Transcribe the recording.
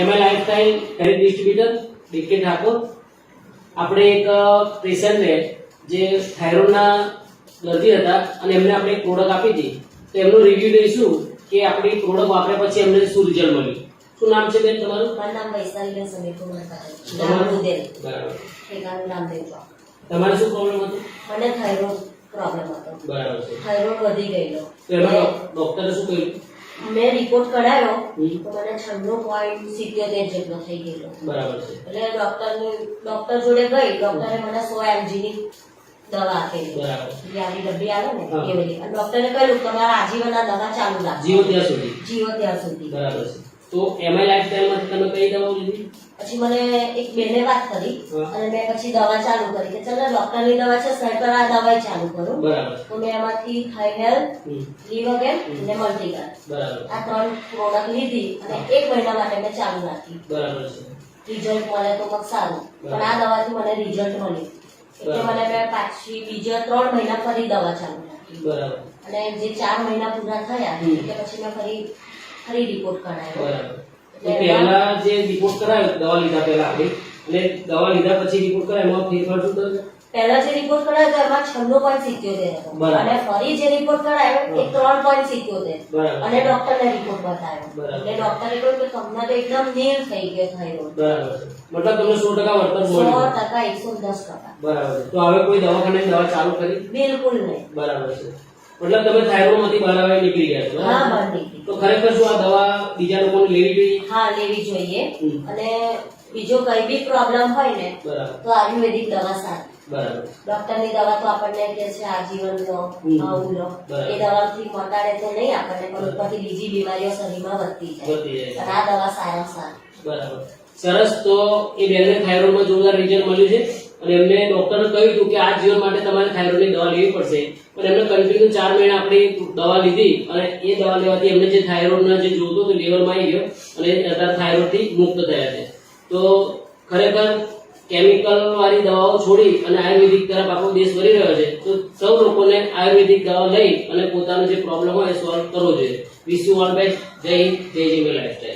MI lifestyle health distributor DK Thakor આપણે એક પેશન્ટને જે થાઇરોઇડના દર્દી હતા અને એમને આપણે એક પ્રોડક્ટ આપી હતી. તો એમનું રિવ્યુ લઈશું કે આપણી પ્રોડક્ટ વાપર્યા પછી એમને શું રિઝલ્ટ મળ્યું. શું નામ છે બેન તમારું? મારું નામ વૈશાલીબેન સમીરકુમાર બરાબર. તમારે શું પ્રોબ્લેમ હતો? મને થાઇરોઇડ પ્રોબ્લેમ હતો. બરાબર થાઇરોઇડ વધી ગયેલો. ડોક્ટરે શું કહ્યું? મેં રિપોર્ટ કઢાવ્યો. તો મને છન્નું પોઈન્ટ સિત્યોતેર જેટલો થઈ ગયેલો. બરાબર છે. એટલે ડોક્ટર ડોક્ટર જોડે ગઈ ડોક્ટરે મને સો એમજીની દવા આપેલી. બરાબર. આવી ડબ્બી આવે ને હા. એ બધી ડોક્ટરે કહ્યું તમારા આજીવન આ દવા ચાલુ રાખો. જીવો ત્યાં સુધી. જીવો ત્યાં સુધી. બરાબર છે. તો એમઆઈ લાઈફસ્ટાઈલમાંથી તમે કઈ દવા લીધી? પછી મને એક બેને વાત કરી અને મેં પછી દવા ચાલુ કરી કે ચાલો ડોક્ટરની દવા છે સાહેબ આ દવા ચાલુ કરું. બરાબર. તો મેં એમાંથી થાઈ હેલ્થ હમ. લીવરગેન અને મલ્ટીગાર્ડ બરાબર. આ ત્રણ પ્રોડક્ટ લીધી અને એક મહિના માટે મેં ચાલુ રાખી. બરાબર છે. રિઝલ્ટ મળે તો મગ સારું. પણ આ દવાથી મને રિઝલ્ટ મળ્યું. એટલે મને મેં પાછી બીજા ત્રણ મહિના ફરી દવા ચાલુ રાખી. બરાબર. અને જે ચાર મહિના પૂરા થયા. એટલે પછી મેં ફરી ફરી રિપોર્ટ કરાયો. તો પહેલા જે રિપોર્ટ કરાયો દવા લીધા પહેલા આપણે અને દવા લીધા પછી રિપોર્ટ કરાયો એમાં ફેરફાર શું થયો? પહેલા જે રિપોર્ટ કરાયો તો એમાં છન્નું પોઈન્ટ સિત્યોતેર અને ફરી જે રિપોર્ટ કરાયો એ ત્રણ પોઈન્ટ સિત્યોતેર. અને ડોક્ટરને રિપોર્ટ બતાવ્યો. એટલે ડોક્ટરે કહ્યું કે તમને તો એકદમ નીલ થઈ ગયો થાઇરોઇડ મતલબ તમને સો ટકા વળતર સો ટકા એકસો દસ ટકા. બરાબર તો હવે કોઈ દવાખાને દવા ચાલુ કરી? બિલકુલ નહીં. બરાબર છે. મતલબ તમે થાઇરોઇડમાંથી બહાર આવે નીકળી ગયા છો. હા બહાર નીકળી તો ખરેખર શું આ દવા બીજા લોકોને લેવી જોઈએ? હા લેવી જોઈએ. અને બીજો કઈ બી પ્રોબ્લેમ હોય ને તો આયુર્વેદિક દવા સારી. બરાબર. ડોક્ટરની દવા તો આપણને કે છે આજીવન લો આવું લો. એ દવાથી મટાડે તો નહીં આપણને પણ ઉપરથી બીજી બીમારીઓ શરીરમાં વધતી જાય. આ દવા સારા સારી. બરાબર. સરસ. તો એ બેને થાઇરોઇડમાં જોરદાર રિઝલ્ટ મળ્યું છે? અને એમને ડોક્ટરે કહ્યું હતું કે આ જીવન માટે તમારે થાઇરોઇડની દવા લેવી પડશે. પણ એમને કન્ટિન્યુ ચાર મહિના આપણી દવા લીધી અને એ દવા લેવાથી એમને જે થાઇરોઇડના જે જોતું હતું લેવલમાં આવી ગયો અને અત્યારે થાઇરોઇડથી મુક્ત થયા છે. તો ખરેખર કેમિકલ વાળી દવાઓ છોડી અને આયુર્વેદિક તરફ આખો દેશ વળી રહ્યો છે. તો સૌ લોકોને આયુર્વેદિક દવા લઈ અને પોતાનો જે પ્રોબ્લેમ હોય એ સોલ્વ કરવો જોઈએ. વિશ યુ ઓલ બેસ્ટ જય હિન્દ. જય જય લાઈફ